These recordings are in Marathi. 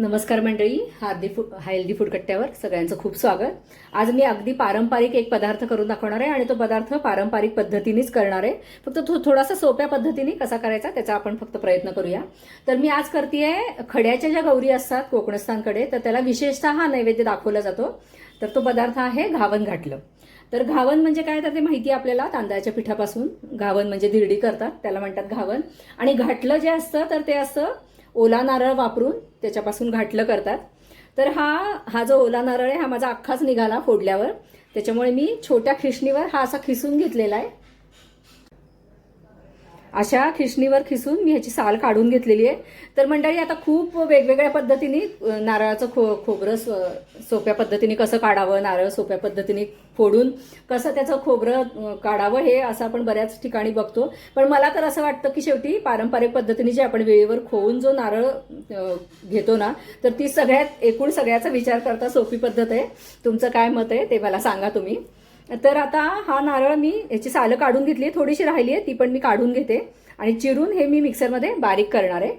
नमस्कार मंडळी हार्दी फूड हेल्दी फूड कट्ट्यावर सगळ्यांचं खूप स्वागत. आज मी अगदी पारंपरिक एक पदार्थ करून दाखवणार आहे आणि तो पदार्थ पारंपरिक पद्धतीनेच करणार आहे. फक्त थो थोडासा सोप्या पद्धतीने कसा करायचा त्याचा आपण फक्त प्रयत्न करूया. तर मी आज करते खड्याच्या ज्या गौरी असतात कोकणस्थानकडे तर त्याला विशेषतः हा नैवेद्य दाखवला जातो. तर तो पदार्थ आहे घावन घाटलं. तर घावन म्हणजे काय तर ते माहिती आहे आपल्याला तांदळाच्या पिठापासून. घावन म्हणजे धिरडी करतात त्याला म्हणतात घावन. आणि घाटलं जे असतं तर ते असं ओला नारळ वापरून त्याच्यापासून घाटलं करतात. तर हा हा जो ओला नारळ आहे हा माझा अख्खाच निघाला फोडल्यावर. त्याच्यामुळे मी छोट्या खिसणीवर हा असा खिसून घेतलेला आहे. अशा खिसणीवर खिसून मी ह्याची साल काढून घेतलेली आहे. तर मंडळी आता खूप वेगवेगळ्या पद्धतीने नारळाचं खो खोबरं स- सोप्या पद्धतीने कसं काढावं नारळ सोप्या पद्धतीने फोडून कसं त्याचं खोबरं काढावं हे असं आपण बऱ्याच ठिकाणी बघतो. पण मला तर असं वाटतं की शेवटी पारंपरिक पद्धतीने जे आपण वेळेवर खोवून जो नारळ घेतो ना तर ती सगळ्यात एकूण सगळ्याचा विचार करता सोपी पद्धत आहे. तुमचं काय मत आहे ते मला सांगा तुम्ही. तर आता हा नारळ मी याची सालं काढून घेतली थोडीशी राहिली आहे ती पण मी काढून घेते. आणि चिरून हे मी मिक्सरमध्ये बारीक करणार आहे.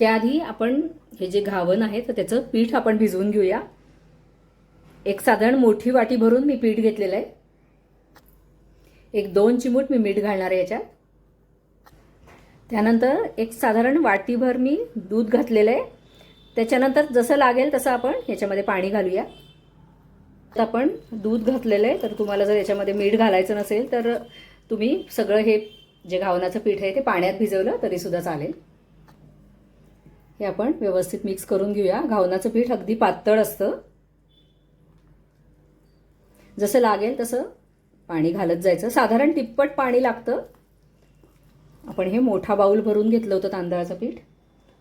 त्याआधी आपण हे जे घावन आहे तर त्याचं पीठ आपण भिजवून घेऊया. एक साधारण मोठी वाटी भरून मी पीठ घेतलेलं आहे. एक दोन चिमूट मी मीठ घालणार आहे याच्यात. त्यानंतर एक साधारण वाटीभर मी दूध घातलेलं आहे. त्याच्यानंतर जसं लागेल तसं आपण याच्यामध्ये पाणी घालूया. तर आपण दूध घातलेलं आहे तर तुम्हाला जर याच्यामध्ये मीठ घालायचं नसेल तर तुम्ही सगळं हे जे घावनाचं पीठ आहे ते पाण्यात भिजवलं तरीसुद्धा चालेल. हे आपण व्यवस्थित मिक्स करून घेऊया. घावनाचं पीठ अगदी पातळ असतं. जसं लागेल तसं पाणी घालत जायचं. साधारण तिप्पट पाणी लागतं. आपण हे मोठा बाऊल भरून घेतलं होतं तांदळाचं पीठ.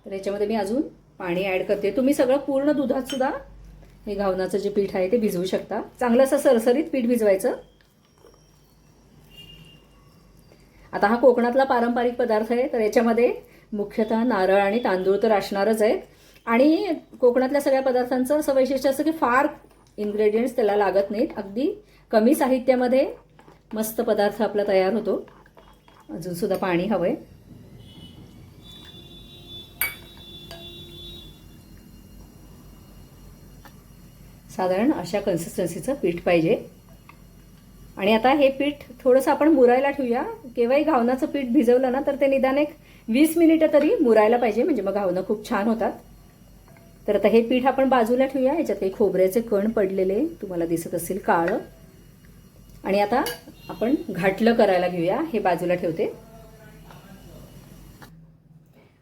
तर याच्यामध्ये मी अजून पाणी ॲड करते. तुम्ही सगळं पूर्ण दुधातसुद्धा हे घावनाचं जे पीठ आहे ते भिजवू शकता. चांगलं असं सरसरीत पीठ भिजवायचं. आता हा कोकणातला पारंपरिक पदार्थ आहे. तर याच्यामध्ये मुख्यतः नारळ आणि तांदूळ तर असणारच आहेत. आणि कोकणातल्या सगळ्या पदार्थांचं असं वैशिष्ट्य असं की फार इन्ग्रेडियंट्स त्याला लागत नाहीत. अगदी कमी साहित्यामध्ये मस्त पदार्थ आपला तयार होतो. अजून सुद्धा पाणी आहे साधारण अशा कन्सिस्टन्सीचं पीठ पाहिजे. आणि आता हे पीठ थोडंसं आपण मुरायला ठेवूया. केव्हाही घावनाचं पीठ भिजवलं ना तर ते निदान एक वीस मिनिटं तरी मुरायला पाहिजे. म्हणजे मग घावणं खूप छान होतात. तर आता हे पीठ आपण बाजूला ठेवूया. याच्यात काही खोबऱ्याचे कण पडलेले तुम्हाला दिसत असतील काळं. आणि आता आपण घाटलं करायला घेऊया. हे बाजूला ठेवते.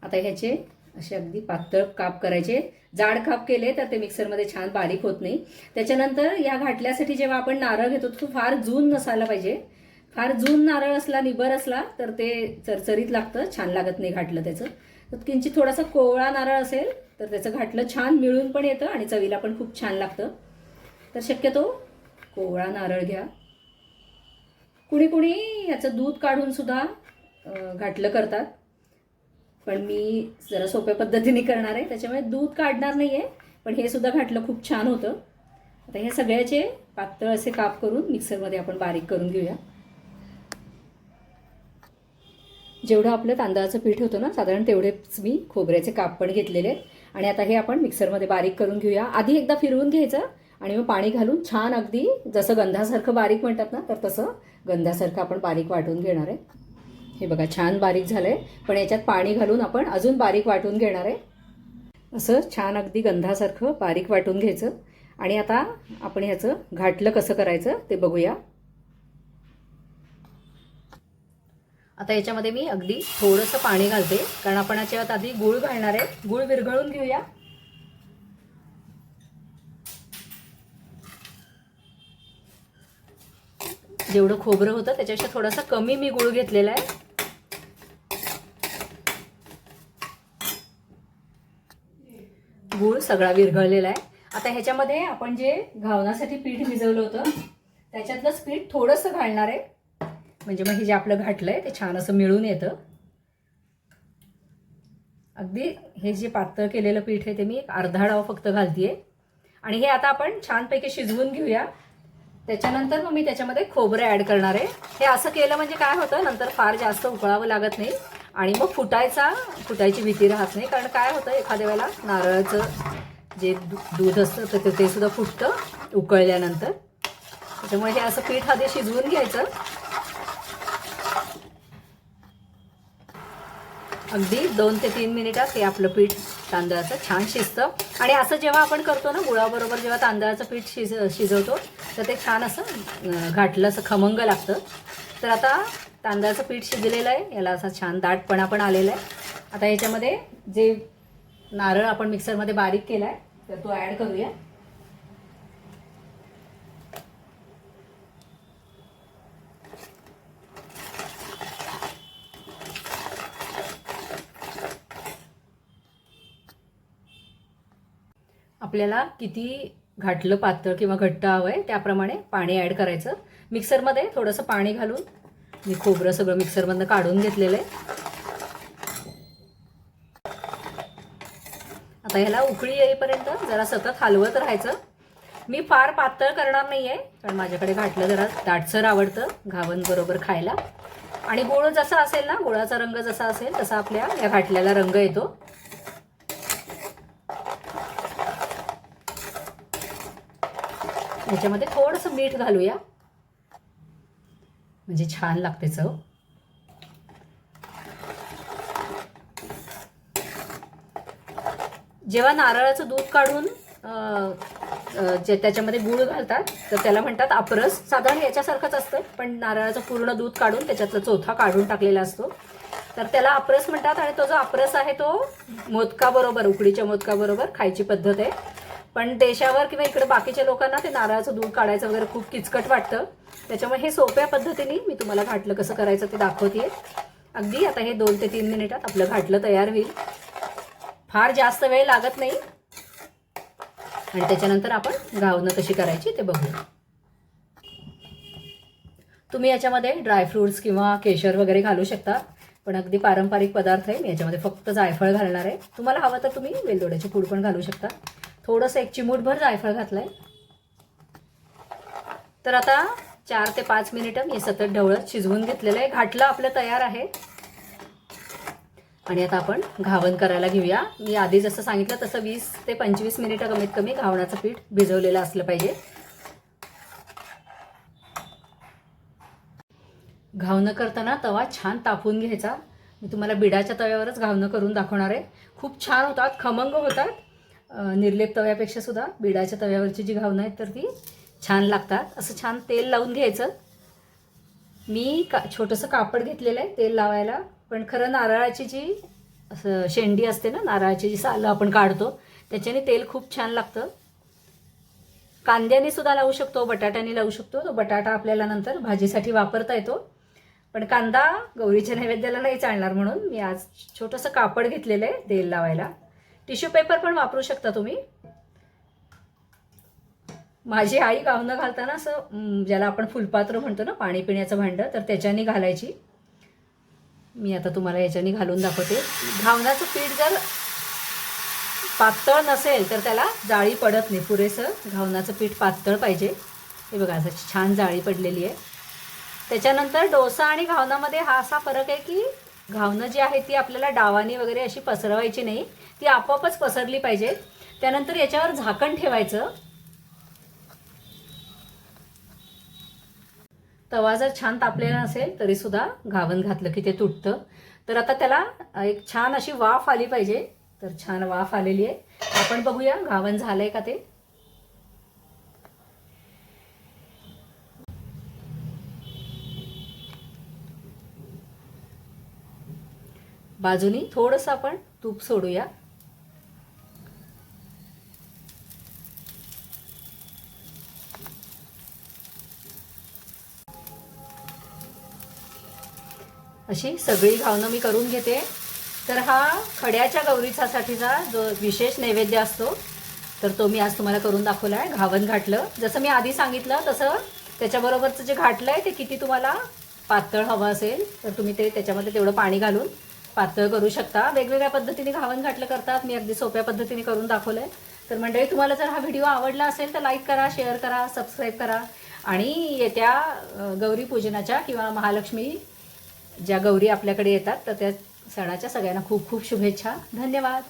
आता ह्याचे असे अगदी पातळ काप करायचे. जाड काप केले तर ते मिक्सरमध्ये छान बारीक होत नाही. त्याच्यानंतर या घाटल्यासाठी जेव्हा आपण नारळ घेतो तो फार जून नसायला पाहिजे. फार जून नारळ असला निबर असला तर ते चरचरीत लागतं. छान लागत नाही घाटलं त्याचं. तर किंचित थोडासा कोवळा नारळ असेल तर त्याचं घाटलं छान मिळून पण येतं आणि चवीला पण खूप छान लागतं. तर शक्यतो कोवळा नारळ घ्या. कुणी कुणी याचं दूध काढून सुद्धा घाटलं करतात. पण मी जरा सोप्या पद्धतीने करणार आहे. त्याच्यामुळे दूध काढणार नाही आहे पण हे सुद्धा घातलं खूप छान होतं. आता हे सगळ्याचे पातळ असे काप करून मिक्सरमध्ये आपण बारीक करून घेऊया. जेवढं आपलं तांदळाचं पीठ होतं ना साधारण तेवढेच मी खोबऱ्याचे काप पण घेतलेले आणि आता हे आपण मिक्सरमध्ये बारीक करून घेऊया. आधी एकदा फिरवून घ्यायचं आणि मग पाणी घालून छान अगदी जसं गंधासारखं बारीक म्हणतात ना तर तसं गंधासारखं आपण बारीक वाटून घेणार आहे. हे बघा छान बारीक झालं आहे पण याच्यात पाणी घालून आपण अजून बारीक वाटून घेणार आहे. असं छान अगदी गंधासारखं बारीक वाटून घ्यायचं. आणि आता आपण ह्याचं घाटलं कसं करायचं ते बघूया. आता याच्यामध्ये मी अगदी थोडंसं पाणी घालते. कारण आपण याच्यात आधी गुळ घालणार आहे. गुळ विरघळून घेऊया. जेवढं खोबरं होतं त्याच्यापेक्षा थोडासा कमी मी गुळ घेतलेला आहे. गूळ सगळा विरघळलेला आहे. आता ह्याच्यामध्ये आपण जे घावण्यासाठी पीठ भिजवलं होतं त्याच्यातलंच पीठ थोडंसं घालणार आहे. म्हणजे मग हे जे आपलं घाटलंय ते छान असं मिळून येतं. अगदी हे जे पातळ केलेलं पीठ आहे ते मी एक अर्धा डाव फक्त घालते आणि हे आता आपण छानपैकी शिजवून घेऊया. त्याच्यानंतर मग मी त्याच्यामध्ये खोबरं ॲड करणार आहे. हे असं केलं म्हणजे काय होतं? नंतर फार जास्त उकळावं लागत नाही आणि मग फुटायचा फुटायची भीती राहत नाही. कारण काय होतं? एखाद्या वेळेला नारळाचं जे दूध असतं तर ते- ते सुद्धा फुटतं उकळल्यानंतर. त्याच्यामुळे हे असं पीठ आधी शिजवून घ्यायचं. अगदी दोन ते तीन मिनिटात हे आपलं पीठ तांदळाचं छान शिजतं. आणि असं जेव्हा आपण करतो ना गुळाबरोबर जेव्हा तांदळाचं पीठ शिज शिजवतो तर ते छान असं घाटलं असं खमंग लागतं. तर आता तांदळाचं पीठ शिजलेलं आहे. याला असा छान दाटपणा पण आलेला आहे. आता याच्यामध्ये जे नारळ आपण मिक्सरमध्ये बारीक केला आहे तर तो ॲड करूया. आपल्याला किती घाटलं पातळ किंवा घट्ट हवं आहे त्याप्रमाणे पाणी ॲड करायचं. मिक्सरमध्ये थोडंसं पाणी घालून मी खोबरं सगळं मिक्सरमधनं काढून घेतलेलं आहे. आता ह्याला उकळी येईपर्यंत जरा सतत हलवत राहायचं. मी फार पातळ करणार नाही आहे कारण माझ्याकडे घाटलं जरा दाटसर आवडतं घावन बरोबर खायला. आणि गुळ जसा असेल ना गुळाचा रंग जसा असेल तसा आपल्या या घाटल्याला रंग येतो. ह्याच्यामध्ये थोडंसं मीठ घालूया. म्हणजे छान लागते चव. जेव्हा नारळाचं दूध काढून जे त्याच्यामध्ये गूळ घालतात तर त्याला म्हणतात अपरस साधारण याच्यासारखंच असतं पण नारळाचं पूर्ण दूध काढून त्याच्यातला चोथा काढून टाकलेला असतो. तर त्याला अपरस म्हणतात आणि तो जो आपरस आहे तो मोदकाबरोबर उकडीच्या मोदकाबरोबर खायची पद्धत आहे. पण देशावर किंवा इकडे बाकीच्या लोकांना ते नारळाचं दूध काढायचं वगैरे खूप किचकट वाटतं. त्याच्यामुळे हे सोप्या पद्धतीने मी तुम्हाला घाटलं कसं करायचं ते दाखवते अगदी आता हे दोन ते तीन मिनिटात आपलं घाटलं तयार होईल. फार जास्त वेळ लागत नाही. आणि त्याच्यानंतर आपण गावनं कशी करायची ते बघूया. तुम्ही याच्यामध्ये ड्रायफ्रुट्स किंवा केशर वगैरे घालू शकता. पण अगदी पारंपरिक पदार्थ आहे. मी याच्यामध्ये फक्त जायफळ घालणार आहे. तुम्हाला हवं तर तुम्ही वेलदोड्याची पूड पण घालू शकता. थोडंसं एक चिमूटभर जायफळ घातलं आहे तर आता चार ते पाच मिनिटं मी सतत ढवळत शिजवून घेतलेलं आहे. घाटलं आपलं तयार आहे. आणि आता आपण घावण करायला घेऊया. मी आधी जसं सांगितलं तसं वीस ते पंचवीस मिनिटं कमीत कमी घावणाचं पीठ भिजवलेलं असलं पाहिजे. घावणं करताना तवा छान तापून घ्यायचा. मी तुम्हाला बिडाच्या तव्यावरच घावणं करून दाखवणार आहे. खूप छान होतात खमंग होतात. निर्लेप तव्यापेक्षा सुद्धा बिडाच्या तव्यावरची जी घावणं आहेत तर ती छान लागतात. असं छान तेल लावून घ्यायचं. मी का छोटंसं कापड घेतलेलं आहे तेल लावायला पण खरं नारळाची जी असं शेंडी असते ना नारळाची जी सालं आपण काढतो त्याच्याने तेल खूप छान लागतं. कांद्याने सुद्धा लावू शकतो बटाट्याने लावू शकतो. तो बटाटा आपल्याला नंतर भाजीसाठी वापरता येतो. पण कांदा गौरीच्या नैवेद्याला नाही चालणार म्हणून मी आज छोटंसं कापड घेतलेलं आहे तेल लावायला. टिश्यू पेपर पण वापरू शकता तुम्ही. माझी आई गावनं घालताना असं ज्याला आपण फुलपात्र म्हणतो ना पाणी पिण्याचं भांडं तर त्याच्याने घालायची. मी आता तुम्हाला याच्याने घालून दाखवते. घावनाचं पीठ जर पातळ नसेल तर त्याला जाळी पडत नाही. पुरेसं घावनाचं पीठ पातळ पाहिजे. हे बघा असं छान जाळी पडलेली आहे. त्याच्यानंतर डोसा आणि घावनामध्ये हा असा फरक आहे की घावणं जी आहे ती आपल्याला डावानी वगैरे अशी पसरवायची नाही. ती आपोआपच पसरली पाहिजे. त्यानंतर याच्यावर झाकण ठेवायचं. तवा जर छान तापलेला नसेल तरी सुद्धा घावन घातलं की ते तुटतं. तर आता त्याला एक छान अशी वाफ आली पाहिजे. तर छान वाफ आलेली आहे. आपण बघूया घावन झालंय का ते? बाजूनी थोडंसं आपण तूप सोडूया. अशी सगळी घावणं मी करून घेते. तर हा खड्याच्या गौरीचासाठीचा जो विशेष नैवेद्य असतो तर तो मी आज तुम्हाला करून दाखवला आहे घावन घाटलं. जसं मी आधी सांगितलं तसं त्याच्याबरोबरचं जे घाटलं आहे ते किती तुम्हाला पातळ हवं असेल तर तुम्ही ते त्याच्यामध्ये तेवढं पाणी घालून पातळ करू शकता. वेगवेगळ्या पद्धतीने घावन घाटलं करतात. मी अगदी सोप्या पद्धतीने करून दाखवलं आहे तर मंडळी तुम्हाला जर हा व्हिडिओ आवडला असेल तर लाईक करा शेअर करा सबस्क्राईब करा. आणि येत्या गौरी पूजनाच्या किंवा महालक्ष्मी ज्या गौरी आपल्याकडे येतात तर त्या सणाच्या सगळ्यांना खूप खूप शुभेच्छा. धन्यवाद.